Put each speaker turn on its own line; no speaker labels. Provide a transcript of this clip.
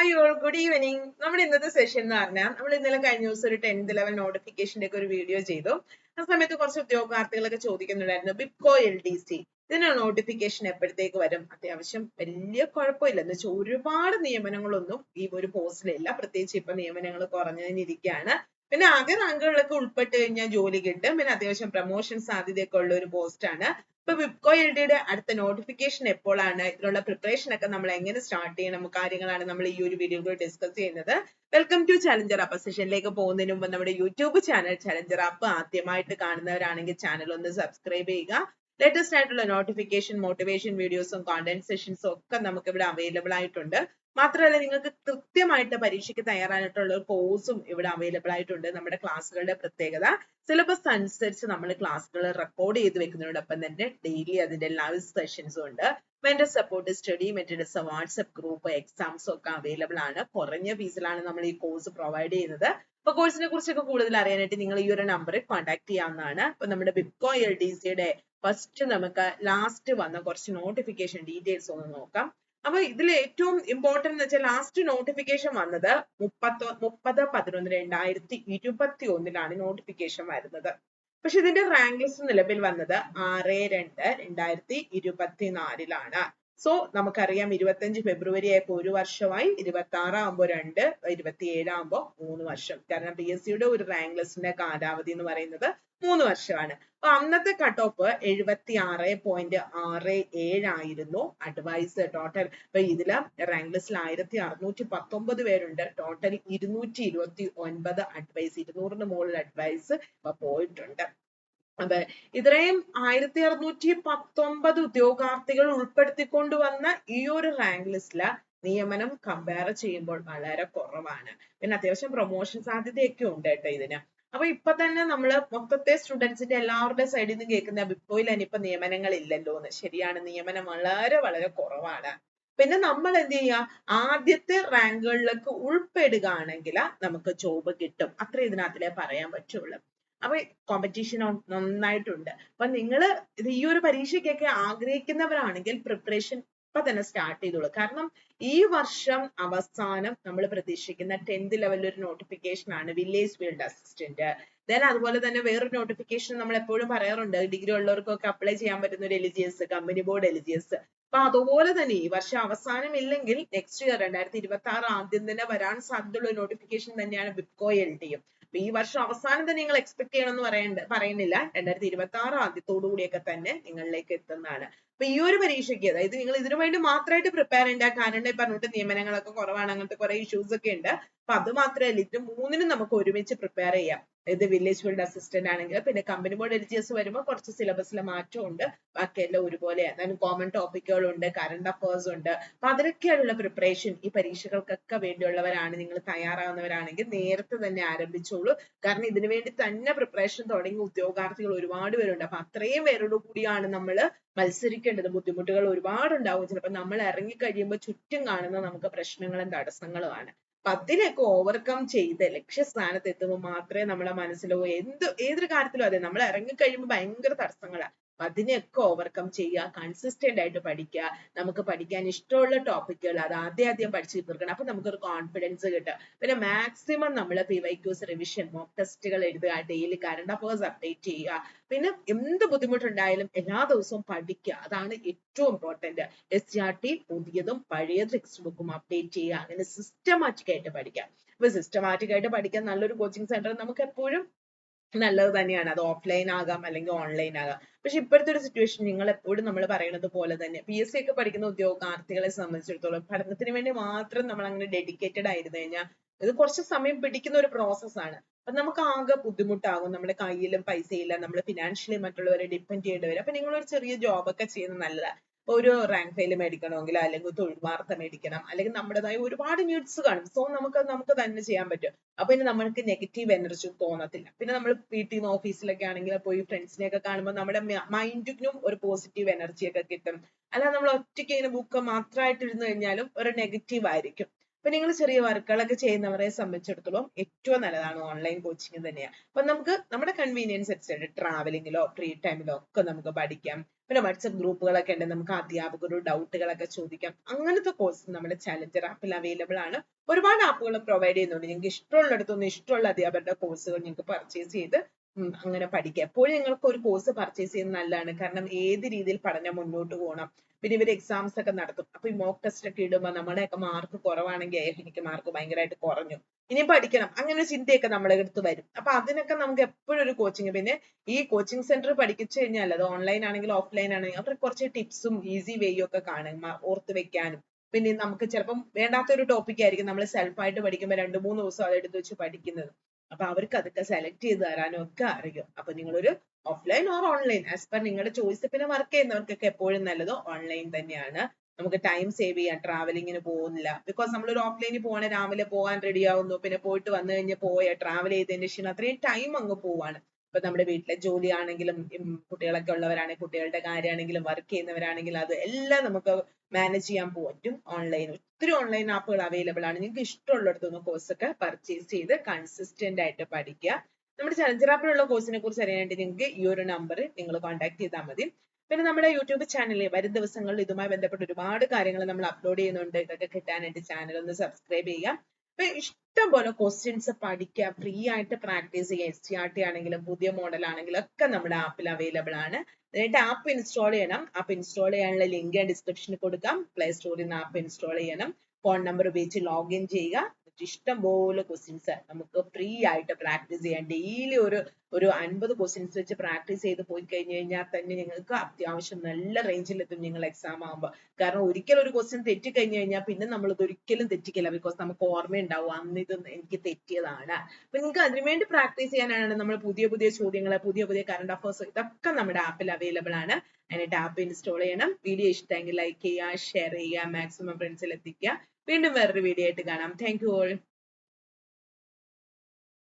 Hi good evening നമ്മുടെ ഇന്നത്തെ session എന്ന് പറഞ്ഞാൽ നമ്മൾ ഇന്നലെ കഴിഞ്ഞ ദിവസം ഒരു ടെൻത്ത് ലെവൽ നോട്ടിഫിക്കേഷന്റെ ഒക്കെ ഒരു വീഡിയോ ചെയ്തു. ആ സമയത്ത് കുറച്ച് ഉദ്യോഗാർത്ഥികളൊക്കെ ചോദിക്കുന്നുണ്ടായിരുന്നു ബിപ്കോ എൽ ഡി സി ഇതിന് നോട്ടിഫിക്കേഷൻ എപ്പോഴത്തേക്ക് വരും? അത്യാവശ്യം വലിയ കുഴപ്പമില്ല. എന്ന് വെച്ചാൽ ഒരുപാട് നിയമനങ്ങളൊന്നും ഈ ഒരു പോസ്റ്റിലില്ല പ്രത്യേകിച്ച് ഇപ്പൊ നിയമനങ്ങൾ കുറഞ്ഞതിനിരിക്കുകയാണ് പിന്നെ അകർ റാങ്കുകളിലൊക്കെ ഉൾപ്പെട്ട് കഴിഞ്ഞാൽ ജോലി കിട്ടും. പിന്നെ അത്യാവശ്യം പ്രൊമോഷൻ സാധ്യതയൊക്കെ ഉള്ള ഒരു പോസ്റ്റ് ആണ്. ഇപ്പൊ വിപ്കോ എൽ ഡിയുടെ അടുത്ത നോട്ടിഫിക്കേഷൻ എപ്പോഴാണ് ഇതിനുള്ള പ്രിപ്പറേഷൻ ഒക്കെ നമ്മൾ എങ്ങനെ സ്റ്റാർട്ട് ചെയ്യണം? കാര്യങ്ങളാണ് നമ്മൾ ഈ ഒരു വീഡിയോയിൽ ഡിസ്കസ് ചെയ്യുന്നത്. വെൽക്കം ടു ചലഞ്ചർ അപ്പ് സെഷനിലേക്ക് പോകുന്നതിന് മുമ്പ് നമ്മുടെ യൂട്യൂബ് ചാനൽ ചലഞ്ചർ അപ്പ് ആദ്യമായിട്ട് കാണുന്നവരാണെങ്കിൽ ചാനൽ ഒന്ന് സബ്സ്ക്രൈബ് ചെയ്യുക. ലേറ്റസ്റ്റ് ആയിട്ടുള്ള നോട്ടിഫിക്കേഷൻ മോട്ടിവേഷൻ വീഡിയോസും കോണ്ടന്റ് സെഷൻസും ഒക്കെ നമുക്ക് ഇവിടെ അവൈലബിൾ ആയിട്ടുണ്ട്. മാത്രമല്ല നിങ്ങൾക്ക് കൃത്യമായിട്ട് പരീക്ഷയ്ക്ക് തയ്യാറായിട്ടുള്ള ഒരു കോഴ്സും ഇവിടെ അവൈലബിൾ ആയിട്ടുണ്ട്. നമ്മുടെ ക്ലാസ്സുകളുടെ പ്രത്യേകത. സിലബസ് അനുസരിച്ച് നമ്മൾ ക്ലാസ്സുകൾ റെക്കോർഡ് ചെയ്ത് വെക്കുന്നതിനോടൊപ്പം തന്നെ ഡെയിലി അതിന്റെ ലൈവ് സെഷൻസും ഉണ്ട്. Mentor support study materials WhatsApp group എക്സാംസും ഒക്കെ അവൈലബിൾ ആണ്. കുറഞ്ഞ ഫീസിലാണ് നമ്മൾ ഈ കോഴ്സ് പ്രൊവൈഡ് ചെയ്യുന്നത്. അപ്പൊ കോഴ്സിനെ കുറിച്ചൊക്കെ കൂടുതൽ അറിയാനായിട്ട് നിങ്ങൾ ഈ ഒരു നമ്പറിൽ കോൺടാക്ട് ചെയ്യാവുന്നതാണ്. അപ്പൊ നമ്മുടെ ബിപ്കോ എൽ ഡി സിയുടെ ഫസ്റ്റ് നമുക്ക് ലാസ്റ്റ് വന്ന കുറച്ച് നോട്ടിഫിക്കേഷൻ ഡീറ്റെയിൽസ് ഒന്ന് നോക്കാം. അപ്പൊ ഇതിൽ ഏറ്റവും ഇമ്പോർട്ടന്റ് എന്ന് വെച്ചാൽ ലാസ്റ്റ് നോട്ടിഫിക്കേഷൻ വന്നത് മുപ്പത്തൊ മുപ്പത് പതിനൊന്ന് രണ്ടായിരത്തി ഇരുപത്തി ഒന്നിലാണ് നോട്ടിഫിക്കേഷൻ വരുന്നത്. പക്ഷെ ഇതിന്റെ റാങ്ക് ലിസ്റ്റ് നിലവിൽ വന്നത് ആറ് രണ്ട് രണ്ടായിരത്തി ഇരുപത്തിനാലിലാണ്. സോ നമുക്കറിയാം ഇരുപത്തഞ്ച് ഫെബ്രുവരി ആയപ്പോ ഒരു വർഷമായി ഇരുപത്തി ആറാകുമ്പോ രണ്ട് ഇരുപത്തി ഏഴാകുമ്പോ മൂന്ന് വർഷം. കാരണം പി എസ് സിയുടെ ഒരു റാങ്ക് ലിസ്റ്റിന്റെ കാലാവധി എന്ന് പറയുന്നത് മൂന്ന് വർഷമാണ്. അപ്പൊ അന്നത്തെ കട്ട് ഓഫ് എഴുപത്തി ആറ് പോയിന്റ് ആറ് ഏഴായിരുന്നു അഡ്വൈസ് ടോട്ടൽ അപ്പൊ ഇതിൽ റാങ്ക് ലിസ്റ്റിൽ ആയിരത്തി അറുന്നൂറ്റി പത്തൊമ്പത് പേരുണ്ട്. ടോട്ടൽ ഇരുന്നൂറ്റി ഇരുപത്തി ഒൻപത് അഡ്വൈസ് ഇരുന്നൂറിന് മുകളിൽ അഡ്വൈസ് ഇപ്പൊ പോയിട്ടുണ്ട്. അതെ ഇത്രയും ആയിരത്തി അറുന്നൂറ്റി പത്തൊമ്പത് ഉദ്യോഗാർത്ഥികൾ ഉൾപ്പെടുത്തിക്കൊണ്ട് വന്ന ഈ ഒരു റാങ്ക് ലിസ്റ്റിൽ നിയമനം കമ്പയർ ചെയ്യുമ്പോൾ വളരെ കുറവാണ്. പിന്നെ അത്യാവശ്യം പ്രൊമോഷൻ സാധ്യതയൊക്കെ ഉണ്ട് കേട്ടോ ഇതിന്. അപ്പൊ ഇപ്പൊ തന്നെ നമ്മൾ മൊത്തത്തെ സ്റ്റുഡൻസിന്റെ എല്ലാവരുടെ സൈഡിൽ നിന്ന് കേൾക്കുന്ന ബിപ്പോയിൽ ഇനിയിപ്പോ നിയമനങ്ങൾ ഇല്ലല്ലോ എന്ന് ശരിയാണ് നിയമനം വളരെ വളരെ കുറവാണ്. പിന്നെ നമ്മൾ എന്ത് ചെയ്യുക ആദ്യത്തെ റാങ്കുകളിലേക്ക് ഉൾപ്പെടുകയാണെങ്കിൽ നമുക്ക് ജോബ് കിട്ടും. അത്രേ ഇതിനകത്തിലേ പറയാൻ പറ്റുള്ളൂ. അപ്പൊ കോമ്പറ്റീഷൻ നന്നായിട്ടുണ്ട്. അപ്പൊ നിങ്ങൾ ഈ ഒരു പരീക്ഷയ്ക്കൊക്കെ ആഗ്രഹിക്കുന്നവരാണെങ്കിൽ പ്രിപ്പറേഷൻ ഇപ്പൊ തന്നെ സ്റ്റാർട്ട് ചെയ്തോളൂ. കാരണം ഈ വർഷം അവസാനം നമ്മൾ പ്രതീക്ഷിക്കുന്ന ടെൻത്ത് ലെവലിൽ ഒരു നോട്ടിഫിക്കേഷൻ ആണ് വില്ലേജ് ഫീൽഡ് അസിസ്റ്റന്റ് ദെൻ അതുപോലെ തന്നെ വേറൊരു നോട്ടിഫിക്കേഷൻ നമ്മൾ എപ്പോഴും പറയാറുണ്ട്. ഡിഗ്രി ഉള്ളവർക്കൊക്കെ അപ്ലൈ ചെയ്യാൻ പറ്റുന്ന ഒരു എലിജിയസ് കമ്പനി ബോർഡ് എലിജിയസ് അപ്പൊ അതുപോലെ തന്നെ ഈ വർഷം അവസാനം ഇല്ലെങ്കിൽ നെക്സ്റ്റ് ഇയർ രണ്ടായിരത്തി ഇരുപത്തി ആറ് ആദ്യം തന്നെ വരാൻ സാധ്യതയുള്ള നോട്ടിഫിക്കേഷൻ തന്നെയാണ് ബിപ്കോ എൽ ഡിയും അപ്പൊ ഈ വർഷം അവസാനം തന്നെ നിങ്ങൾ എക്സ്പെക്ട് ചെയ്യണമെന്ന് പറയണ്ട പറയുന്നില്ല. രണ്ടായിരത്തി ഇരുപത്തി ആറ് ആദ്യത്തോടു കൂടിയൊക്കെ തന്നെ നിങ്ങളിലേക്ക് എത്തുന്നതാണ്. അപ്പൊ ഈ ഒരു പരീക്ഷയ്ക്ക് അതായത് നിങ്ങൾ ഇതിനു വേണ്ടി മാത്രമായിട്ട് പ്രിപ്പയർ ചെയ്യേണ്ട കാരണം ഈ പറഞ്ഞിട്ട് നിയമനങ്ങളൊക്കെ കുറവാണ് അങ്ങനത്തെ കുറെ ഇഷ്യൂസ് ഒക്കെ ഉണ്ട്. അപ്പൊ അത് മാത്രമല്ല ഇത് മൂന്നിനും നമുക്ക് ഒരുമിച്ച് പ്രിപ്പയർ ചെയ്യാം. ഇത് വില്ലേജ് ഫീൽഡ് അസിസ്റ്റന്റ് ആണെങ്കിൽ പിന്നെ company board L G S വരുമ്പോൾ കുറച്ച് സിലബസിലെ മാറ്റമുണ്ട് ബാക്കിയെല്ലാം ഒരുപോലെയാണ്. അതിന് കോമൺ ടോപ്പിക്കുകളുണ്ട് കറണ്ട് അഫേഴ്സ് ഉണ്ട്. അപ്പൊ അതിനൊക്കെയുള്ള പ്രിപ്പറേഷൻ ഈ പരീക്ഷകൾക്കൊക്കെ വേണ്ടിയുള്ളവരാണ് നിങ്ങൾ തയ്യാറാവുന്നവരാണെങ്കിൽ നേരത്തെ തന്നെ ആരംഭിച്ചോളൂ. കാരണം ഇതിനു വേണ്ടി തന്നെ പ്രിപ്പറേഷൻ തുടങ്ങിയ ഉദ്യോഗാർത്ഥികൾ ഒരുപാട് പേരുണ്ട്. അപ്പൊ അത്രയും പേരോട് കൂടിയാണ് നമ്മൾ മത്സരിക്കേണ്ടത് ബുദ്ധിമുട്ടുകൾ ഒരുപാടുണ്ടാവും. ചിലപ്പോൾ നമ്മൾ ഇറങ്ങി കഴിയുമ്പോൾ ചുറ്റും കാണുന്ന നമുക്ക് പ്രശ്നങ്ങളും തടസ്സങ്ങളും ആണ്. അപ്പൊ അതിനെയൊക്കെ ഓവർകം ചെയ്ത് ലക്ഷ്യസ്ഥാനത്ത് എത്തുമ്പോൾ മാത്രമേ നമ്മുടെ മനസ്സിലോ എന്ത് ഏതൊരു കാര്യത്തിലും അതെ നമ്മൾ ഇറങ്ങി കഴിയുമ്പോൾ ഭയങ്കര തടസ്സങ്ങളാണ് അപ്പൊ അതിനെയൊക്കെ ഓവർകം ചെയ്യുക കൺസിസ്റ്റന്റ് ആയിട്ട് പഠിക്കുക. നമുക്ക് പഠിക്കാൻ ഇഷ്ടമുള്ള ടോപ്പിക്കുകൾ അത് ആദ്യം ആദ്യം പഠിച്ചു തീർക്കണം. അപ്പൊ നമുക്കൊരു കോൺഫിഡൻസ് കിട്ടുക പിന്നെ മാക്സിമം നമ്മൾ P Y Qs revision mock ടെസ്റ്റുകൾ എഴുതുക ഡെയിലി കറണ്ട് അഫേഴ്സ് അപ്ഡേറ്റ് ചെയ്യുക. പിന്നെ എന്ത് ബുദ്ധിമുട്ടുണ്ടായാലും എല്ലാ ദിവസവും പഠിക്കുക. അതാണ് ഏറ്റവും important S C R T പുതിയതും പഴയ ടെക്സ്റ്റ് ബുക്കും അപ്ഡേറ്റ് ചെയ്യുക. അങ്ങനെ സിസ്റ്റമാറ്റിക് ആയിട്ട് പഠിക്കാം അപ്പൊ സിസ്റ്റമാറ്റിക് ആയിട്ട് പഠിക്കാൻ നല്ലൊരു കോച്ചിങ് സെന്റർ നമുക്ക് എപ്പോഴും നല്ലത് തന്നെയാണ്. അത് ഓഫ്ലൈൻ ആകാം അല്ലെങ്കിൽ ഓൺലൈൻ ആകാം. പക്ഷെ ഇപ്പോഴത്തെ ഒരു സിറ്റുവേഷൻ നിങ്ങൾ എപ്പോഴും നമ്മൾ പറയുന്നത് പോലെ തന്നെ പി എസ് സി ഒക്കെ പഠിക്കുന്ന ഉദ്യോഗാർത്ഥികളെ സംബന്ധിച്ചിടത്തോളം പഠനത്തിന് വേണ്ടി മാത്രം നമ്മൾ അങ്ങനെ ഡെഡിക്കേറ്റഡ് ആയിരുന്നു കഴിഞ്ഞാൽ ഇത് കുറച്ച് സമയം പിടിക്കുന്ന ഒരു പ്രോസസ്സാണ് അപ്പൊ നമുക്ക് ആകെ ബുദ്ധിമുട്ടാകും. നമ്മുടെ കയ്യിലും പൈസ ഇല്ല നമ്മൾ ഫിനാൻഷ്യലി മറ്റുള്ളവരെ ഡിപ്പെൻഡ് ചെയ്യേണ്ടി വരും. അപ്പൊ നിങ്ങൾ ഒരു ചെറിയ ജോബ് ഒക്കെ ചെയ്യുന്നത് നല്ലതാണ് ഒരു റാങ്ക് ഫെയിൽ മേടിക്കണമെങ്കിൽ അല്ലെങ്കിൽ തൊഴിൽ വാർത്ത മേടിക്കണം. അല്ലെങ്കിൽ നമ്മുടേതായ ഒരുപാട് നീഡ്സ് കാണും. സോ നമുക്ക് നമുക്ക് തന്നെ ചെയ്യാൻ പറ്റും. അപ്പൊ ഇനി നമ്മൾക്ക് നെഗറ്റീവ് എനർജി തോന്നത്തില്ല. പിന്നെ നമ്മൾ വീട്ടിൽ നിന്ന് ഓഫീസിലൊക്കെ ആണെങ്കിൽ പോയി ഫ്രണ്ട്സിനെ ഒക്കെ കാണുമ്പോൾ നമ്മുടെ മൈൻഡിനും ഒരു പോസിറ്റീവ് എനർജി ഒക്കെ കിട്ടും. അല്ലാതെ നമ്മൾ ഒറ്റയ്ക്ക് ഇങ്ങനെ ബുക്ക് മാത്രമായിട്ട് ഇരുന്ന് കഴിഞ്ഞാലും ഒരു നെഗറ്റീവ് ആയിരിക്കും. അപ്പൊ നിങ്ങൾ ചെറിയ വർക്കുകളൊക്കെ ചെയ്യുന്നവരെ സംബന്ധിച്ചിടത്തോളം ഏറ്റവും നല്ലതാണ് ഓൺലൈൻ കോച്ചിങ് തന്നെയാണ് അപ്പൊ നമുക്ക് നമ്മുടെ കൺവീനിയൻസ് അനുസരിച്ച് ട്രാവലിങ്ങിലോ ഫ്രീ ടൈമിലോ ഒക്കെ നമുക്ക് പഠിക്കാം. പിന്നെ വാട്സപ്പ് ഗ്രൂപ്പുകളൊക്കെ ഉണ്ട് നമുക്ക് അധ്യാപകരോട് ഡൗട്ടുകളൊക്കെ ചോദിക്കാം. അങ്ങനത്തെ കോഴ്സ് നമ്മുടെ ചലഞ്ചർ ആപ്പിൽ അവൈലബിൾ ആണ്. ഒരുപാട് ആപ്പുകൾ പ്രൊവൈഡ് ചെയ്യുന്നുണ്ട്. നിങ്ങൾക്ക് ഇഷ്ടമുള്ളിടത്തുനിന്ന് ഇഷ്ടമുള്ള അധ്യാപകരുടെ കോഴ്സുകൾ നിങ്ങൾക്ക് പർച്ചേസ് ചെയ്ത് അങ്ങനെ പഠിക്കുക. എപ്പോഴും നിങ്ങൾക്ക് ഒരു കോഴ്സ് പർച്ചേസ് ചെയ്യുന്നത് നല്ലതാണ്. കാരണം ഏത് രീതിയിൽ പഠനം മുന്നോട്ട് പോകണം. പിന്നെ ഇവർ എക്സാംസ് ഒക്കെ നടത്തും. അപ്പൊ ഈ മോക്ക് ടെസ്റ്റ് ഒക്കെ ഇടുമ്പോൾ നമ്മുടെയൊക്കെ മാർക്ക് കുറവാണെങ്കിൽ എനിക്ക് മാർക്ക് ഭയങ്കരമായിട്ട് കുറഞ്ഞു. ഇനി പഠിക്കണം. അങ്ങനെ ഒരു ചിന്തയൊക്കെ നമ്മുടെ അടുത്ത് വരും. അപ്പൊ അതിനൊക്കെ നമുക്ക് എപ്പോഴും ഒരു കോച്ചിങ് പിന്നെ ഈ കോച്ചിങ് സെന്റർ പഠിപ്പിച്ചു കഴിഞ്ഞാൽ അത് ഓൺലൈൻ ആണെങ്കിലും ഓഫ്ലൈൻ ആണെങ്കിലും അവർക്ക് കുറച്ച് ടിപ്സും ഈസി വേയും ഒക്കെ കാണും ഓർത്ത് വെക്കാനും. പിന്നെ നമുക്ക് ചിലപ്പം വേണ്ടാത്ത ഒരു ടോപ്പിക് ആയിരിക്കും നമ്മൾ സെൽഫായിട്ട് പഠിക്കുമ്പോൾ രണ്ട് മൂന്ന് ദിവസം അത് എടുത്ത് വെച്ച് പഠിക്കുന്നത്. അപ്പൊ അവർക്ക് അതൊക്കെ സെലക്ട് ചെയ്ത് തരാനും ഒക്കെ അറിയും. അപ്പൊ നിങ്ങളൊരു offline or online as per നിങ്ങളുടെ ചോയ്സ് പിന്നെ വർക്ക് ചെയ്യുന്നവർക്കൊക്കെ എപ്പോഴും നല്ലത് ഓൺലൈൻ തന്നെയാണ്. നമുക്ക് ടൈം സേവ് ചെയ്യാം. ട്രാവലിങ്ങിന് പോകുന്നില്ല. ബിക്കോസ് നമ്മൾ ഒരു ഓഫ്ലൈനിൽ പോകണ രാവിലെ പോകാൻ റെഡി ആവുന്നു. പിന്നെ പോയിട്ട് വന്നു കഴിഞ്ഞ് പോയ ട്രാവൽ ചെയ്തതിന് ശേഷം അത്രയും ടൈം അങ്ങ് പോവാണ്. ഇപ്പൊ നമ്മുടെ വീട്ടിലെ ജോലി ആണെങ്കിലും കുട്ടികളൊക്കെ ഉള്ളവരാണെങ്കിൽ കുട്ടികളുടെ കാര്യമാണെങ്കിലും വർക്ക് ചെയ്യുന്നവരാണെങ്കിലും അത് എല്ലാം നമുക്ക് മാനേജ് ചെയ്യാൻ പറ്റും ഓൺലൈൻ ഒത്തിരി ഓൺലൈൻ ആപ്പുകൾ അവൈലബിൾ ആണ്. നിങ്ങൾക്ക് ഇഷ്ടമുള്ളിടത്തുനിന്ന് കോഴ്സ് ഒക്കെ പർച്ചേസ് ചെയ്ത് കൺസിസ്റ്റന്റ് ആയിട്ട് പഠിക്കുക. നമ്മുടെ ചലഞ്ചർ ആപ്പിലുള്ള കോഴ്സിനെ കുറിച്ച് അറിയാനായിട്ട് നിങ്ങൾക്ക് ഈ ഒരു നമ്പർ നിങ്ങൾ കോൺടാക്ട് ചെയ്താൽ മതി. പിന്നെ നമ്മുടെ യൂട്യൂബ് ചാനലിൽ വരും ദിവസങ്ങളിൽ ഇതുമായി ബന്ധപ്പെട്ട് ഒരുപാട് കാര്യങ്ങൾ നമ്മൾ അപ്ലോഡ് ചെയ്യുന്നുണ്ട്. ഇതൊക്കെ കിട്ടാനായിട്ട് ചാനൽ ഒന്ന് സബ്സ്ക്രൈബ് ചെയ്യുക. അപ്പൊ ഇഷ്ടം പോലെ ക്വസ്റ്റ്യൻസ് പഠിക്കുക ഫ്രീ ആയിട്ട് പ്രാക്ടീസ് ചെയ്യുക എസ് ടി ആർ ടി ആണെങ്കിലും പുതിയ മോഡൽ ആണെങ്കിലും ഒക്കെ നമ്മുടെ ആപ്പിൽ അവൈലബിൾ ആണ്. എന്നിട്ട് ആപ്പ് ഇൻസ്റ്റാൾ ചെയ്യണം. ആപ്പ് ഇൻസ്റ്റാൾ ചെയ്യാനുള്ള ലിങ്ക് ഡിസ്ക്രിപ്ഷനിൽ കൊടുക്കാം. പ്ലേ സ്റ്റോറിൽ നിന്ന് ആപ്പ് ഇൻസ്റ്റാൾ ചെയ്യണം. ഫോൺ നമ്പർ ഉപയോഗിച്ച് ലോഗിൻ ചെയ്യുക. എന്നിട്ട് ഇഷ്ടം പോലെ ക്വസ്റ്റ്യൻസ് നമുക്ക് ഫ്രീ ആയിട്ട് പ്രാക്ടീസ് ചെയ്യാം. ഡെയിലി ഒരു ഒരു അൻപത് ക്വസ്റ്റ്യൻസ് വെച്ച് പ്രാക്ടീസ് ചെയ്ത് പോയി കഴിഞ്ഞു കഴിഞ്ഞാൽ തന്നെ നിങ്ങൾക്ക് അത്യാവശ്യം നല്ല റേഞ്ചിൽ എത്തും നിങ്ങൾ എക്സാം ആകുമ്പോൾ കാരണം ഒരിക്കലും ഒരു ക്വസ്റ്റ്യൻ തെറ്റി കഴിഞ്ഞു കഴിഞ്ഞാൽ പിന്നെ നമ്മൾ ഇത് ഒരിക്കലും തെറ്റിക്കില്ല. ബിക്കോസ് നമുക്ക് ഓർമ്മയുണ്ടാവും അന്ന് ഇത് എനിക്ക് തെറ്റിയതാണ്. അപ്പൊ നിങ്ങൾക്ക് അതിനുവേണ്ടി പ്രാക്ടീസ് ചെയ്യാനാണ് നമ്മൾ പുതിയ പുതിയ ചോദ്യങ്ങൾ പുതിയ പുതിയ കറണ്ട് അഫയേഴ്സ് ഇതൊക്കെ നമ്മുടെ ആപ്പിൽ അവൈലബിൾ ആണ്. അതിനായിട്ട് ആപ്പ് ഇൻസ്റ്റാൾ ചെയ്യണം. വീഡിയോ ഇഷ്ടമെങ്കിൽ ലൈക്ക് ചെയ്യുക ഷെയർ ചെയ്യുക മാക്സിമം ഫ്രണ്ട്സിൽ എത്തിക്കുക. വീണ്ടും വേറൊരു വീഡിയോ ആയിട്ട് കാണാം. Thank you all